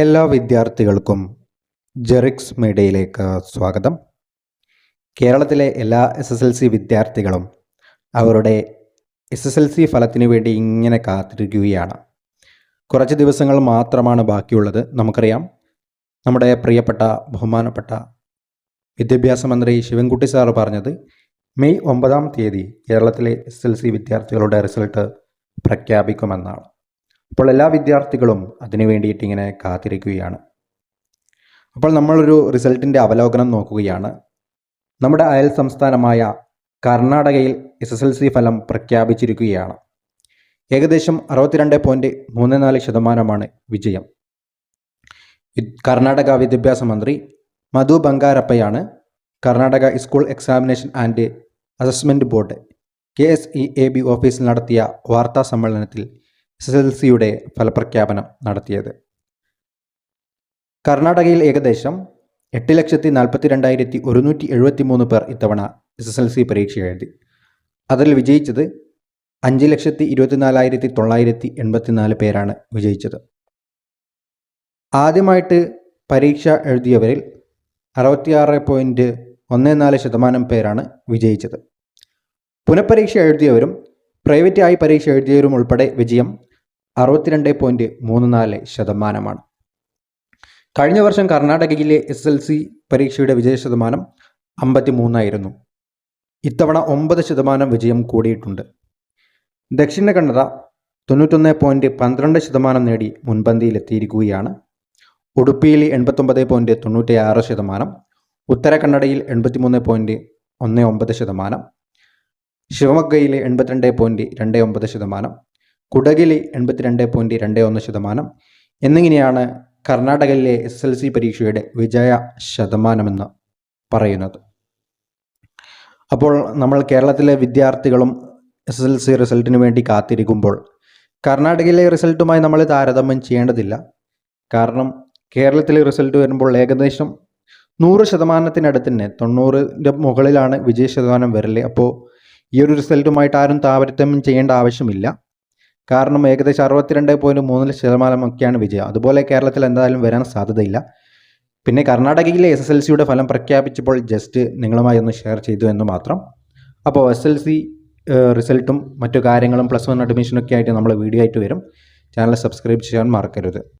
എല്ലാ വിദ്യാർത്ഥികൾക്കും ജെറിക്സ് മീഡിയയിലേക്ക് സ്വാഗതം. കേരളത്തിലെ എല്ലാ എസ് എസ് എൽ സി വിദ്യാർത്ഥികളും അവരുടെ എസ് എസ് എൽ സി ഫലത്തിന് വേണ്ടി ഇങ്ങനെ കാത്തിരിക്കുകയാണ്. കുറച്ച് ദിവസങ്ങൾ മാത്രമാണ് ബാക്കിയുള്ളത്. നമുക്കറിയാം നമ്മുടെ പ്രിയപ്പെട്ട ബഹുമാനപ്പെട്ട വിദ്യാഭ്യാസ മന്ത്രി ശിവൻകുട്ടി സാറ് പറഞ്ഞത് മെയ് ഒമ്പതാം തീയതി കേരളത്തിലെ എസ് എൽ സി വിദ്യാർത്ഥികളുടെ റിസൾട്ട് പ്രഖ്യാപിക്കുമെന്നാണ്. അപ്പോൾ എല്ലാ വിദ്യാർത്ഥികളും അതിനു വേണ്ടിയിട്ട് ഇങ്ങനെ കാത്തിരിക്കുകയാണ്. അപ്പോൾ നമ്മളൊരു റിസൾട്ടിന്റെ അവലോകനം നോക്കുകയാണ്. നമ്മുടെ അയൽ സംസ്ഥാനമായ കർണാടകയിൽ എസ് എസ് എൽ സി ഫലം പ്രഖ്യാപിച്ചിരിക്കുകയാണ്. ഏകദേശം അറുപത്തിരണ്ട് പോയിന്റ് മൂന്ന് നാല് ശതമാനമാണ് വിജയം. കർണാടക വിദ്യാഭ്യാസ മന്ത്രി Madhu ബംഗാരപ്പയാണ് Karnataka school examination and assessment board K S E A B ഓഫീസിൽ നടത്തിയ വാർത്താ സമ്മേളനത്തിൽ എസ് എസ് എൽ സിയുടെ ഫലപ്രഖ്യാപനം നടത്തിയത്. കർണാടകയിൽ ഏകദേശം എട്ട് ലക്ഷത്തി നാൽപ്പത്തി രണ്ടായിരത്തി ഒരുന്നൂറ്റി എഴുപത്തി മൂന്ന് പേർ ഇത്തവണ എസ് എസ് എൽ സി പരീക്ഷ എഴുതി. അതിൽ വിജയിച്ചത് അഞ്ച് ലക്ഷത്തി ഇരുപത്തിനാലായിരത്തി തൊള്ളായിരത്തി എൺപത്തിനാല് പേരാണ് വിജയിച്ചത്. ആദ്യമായിട്ട് പരീക്ഷ എഴുതിയവരിൽ അറുപത്തിയാറ് പോയിന്റ് ഒന്ന് നാല് ശതമാനം പേരാണ് വിജയിച്ചത്. പുനഃപരീക്ഷ എഴുതിയവരും പ്രൈവറ്റായി പരീക്ഷ എഴുതിയവരും ഉൾപ്പെടെ വിജയം അറുപത്തിരണ്ട് പോയിന്റ് മൂന്ന് നാല് ശതമാനമാണ്. കഴിഞ്ഞ വർഷം കർണാടകയിലെ എസ് എൽ സി പരീക്ഷയുടെ വിജയ ശതമാനം അമ്പത്തി മൂന്നായിരുന്നു ഇത്തവണ ഒമ്പത് ശതമാനം വിജയം കൂടിയിട്ടുണ്ട്. ദക്ഷിണ കന്നഡ തൊണ്ണൂറ്റൊന്ന് പോയിന്റ് പന്ത്രണ്ട് ശതമാനം നേടി മുൻപന്തിയിലെത്തിയിരിക്കുകയാണ്. ഉടുപ്പിയിൽ എൺപത്തൊമ്പത് പോയിന്റ് തൊണ്ണൂറ്റി ആറ് ശതമാനം. ഉത്തര കന്നഡയിൽ എൺപത്തിമൂന്ന് പോയിന്റ് ഒന്ന് ഒമ്പത് ശതമാനം. ശിവമൊഗ്ഗയിൽ എൺപത്തിരണ്ട് പോയിന്റ് രണ്ട് ഒമ്പത് ശതമാനം കുടകിൽ എൺപത്തിരണ്ട് പോയിന്റ് രണ്ട് ഒന്ന് ശതമാനം എന്നിങ്ങനെയാണ് കർണാടകയിലെ എസ് എൽ സി പരീക്ഷയുടെ വിജയ ശതമാനമെന്ന് പറയുന്നത്. അപ്പോൾ നമ്മൾ കേരളത്തിലെ വിദ്യാർത്ഥികളും എസ് എൽ സി റിസൾട്ടിന് വേണ്ടി കാത്തിരിക്കുമ്പോൾ കർണാടകയിലെ റിസൾട്ടുമായി നമ്മൾ താരതമ്യം ചെയ്യേണ്ടതില്ല. കാരണം കേരളത്തിലെ റിസൾട്ട് വരുമ്പോൾ ഏകദേശം നൂറ് ശതമാനത്തിനടുത്ത് തന്നെ തൊണ്ണൂറിന്റെ മുകളിലാണ് വിജയ ശതമാനം വരൽ. അപ്പോൾ ഈ ഒരു റിസൾട്ടുമായിട്ട് ആരും താരതമ്യം ചെയ്യേണ്ട ആവശ്യമില്ല. കാരണം ഏകദേശം അറുപത്തിരണ്ട് പോയിന്റ് മൂന്ന് ശതമാനമൊക്കെയാണ് വിജയം. അതുപോലെ കേരളത്തിൽ എന്തായാലും വരാൻ സാധ്യതയില്ല. പിന്നെ കർണാടകയിലെ എസ് എസ് എൽ സിയുടെ ഫലം പ്രഖ്യാപിച്ചപ്പോൾ ജസ്റ്റ് നിങ്ങളുമായി ഒന്ന് ഷെയർ ചെയ്തു എന്ന് മാത്രം. അപ്പോൾ എസ് എൽ സി റിസൾട്ടും മറ്റു കാര്യങ്ങളും പ്ലസ് വൺ അഡ്മിഷനൊക്കെ ആയിട്ട് നമ്മൾ വീഡിയോ ആയിട്ട് വരും. ചാനൽ സബ്സ്ക്രൈബ് ചെയ്യാൻ മറക്കരുത്.